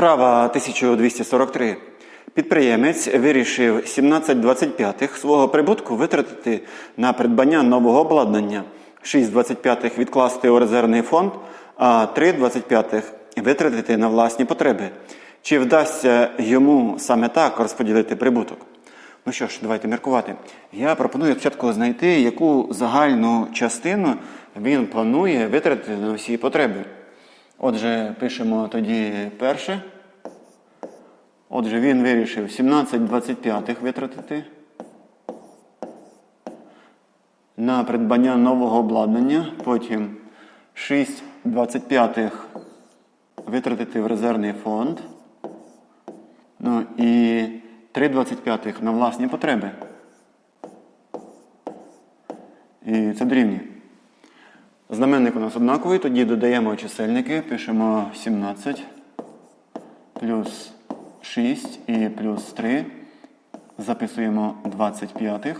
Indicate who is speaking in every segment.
Speaker 1: Вправа 1243. Підприємець вирішив 17,25 свого прибутку витратити на придбання нового обладнання, 6,25 відкласти у резервний фонд, а 3,25 витратити на власні потреби. Чи вдасться йому саме так розподілити прибуток? Ну що ж, давайте міркувати. Я пропоную спочатку знайти, яку загальну частину він планує витратити на всі потреби. Отже, пишемо тоді перше. Отже, він вирішив 17,25 витратити на придбання нового обладнання. Потім 6,25 витратити в резервний фонд. Ну і 3,25 на власні потреби. І це дорівнює. Знаменник у нас однаковий, тоді додаємо чисельники, пишемо 17 плюс 6 і плюс 3. Записуємо 25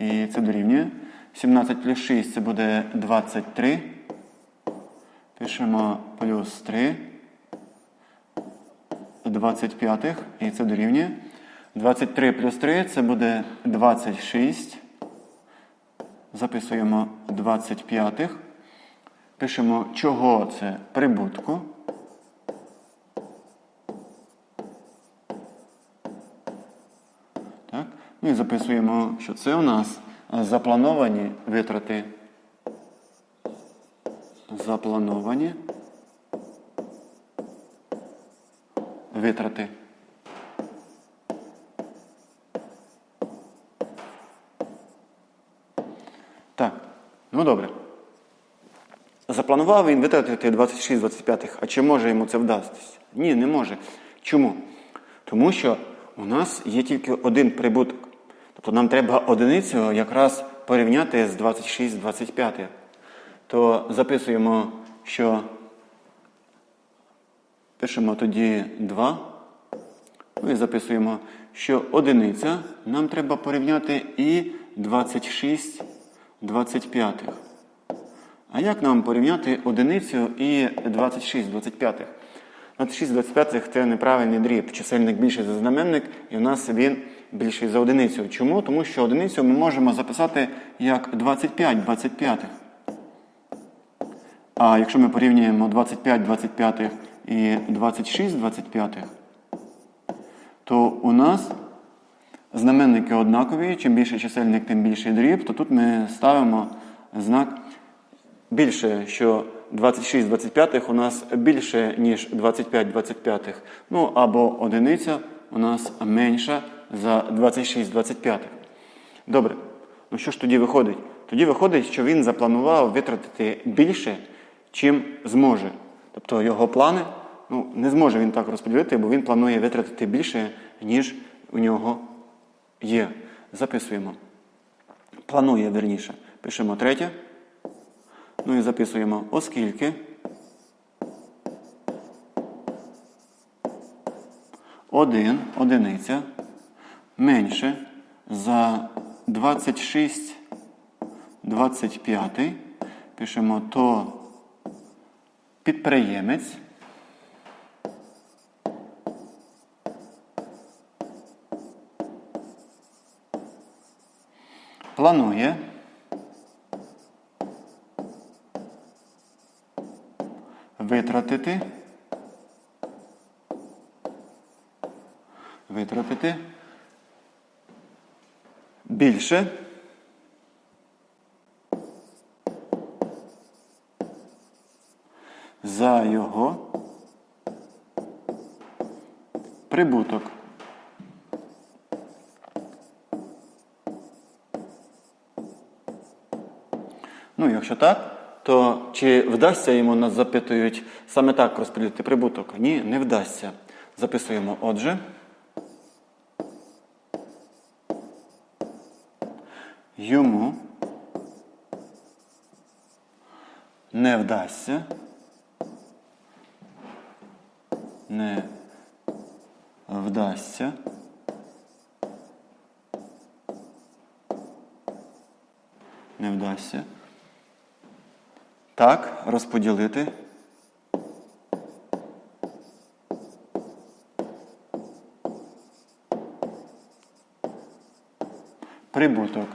Speaker 1: і це дорівнює. 17 плюс 6 це буде 23. Пишемо плюс 3. 25 і це дорівнює. 23 плюс 3 це буде 26. Записуємо 25. Пишемо, чого це прибутку. Так? Ну і записуємо, що це у нас заплановані витрати. Заплановані витрати. Так, ну добре. Запланував він витратити 26-25, а чи може йому це вдастися? Ні, не може. Чому? Тому що у нас є тільки один прибуток. Тобто нам треба одиницю якраз порівняти з 26-25. То записуємо, що пишемо тоді 2. Ну і записуємо, що одиниця нам треба порівняти і 26 25. А як нам порівняти одиницю і 26 25? 26 25 це неправильний дріб. Чисельник більший за знаменник, і у нас він більший за одиницю. Чому? Тому що одиницю ми можемо записати як 25 25. А якщо ми порівнюємо 25 25 і 26 25, то у нас знаменники однакові. Чим більше чисельник, тим більший дріб, то тут ми ставимо знак більше, що 26 25 у нас більше, ніж 25 25. Ну або одиниця у нас менша за 26 25. Добре. Ну що ж тоді виходить? Тоді виходить, що він запланував витратити більше, чим зможе. Тобто його плани ну, не зможе він так розподілити, бо він планує витратити більше, ніж у нього є. Записуємо. Планує верніше. Пишемо третє. Ну і записуємо, оскільки один одиниця менше за 26 25, пишемо, то підприємець планує витратити. Витратити. Більше. За його прибуток. Ну, якщо так, то чи вдасться йому нас запитують саме так розподілити прибуток? Ні, не вдасться. Записуємо отже. Йому не вдасться. Не вдасться. Не вдасться так розподілити. Прибуток.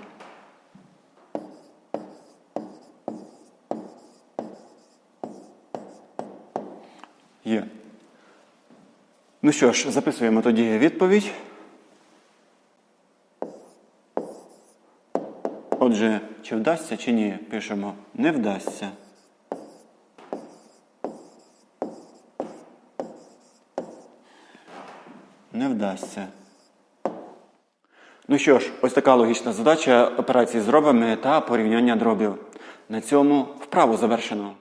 Speaker 1: Є. Ну що ж, записуємо тоді відповідь. Отже, чи вдасться, чи ні, пишемо не вдасться. Вдасться. Ну що ж, ось така логічна задача операції з дробами та порівняння дробів. На цьому вправу завершено.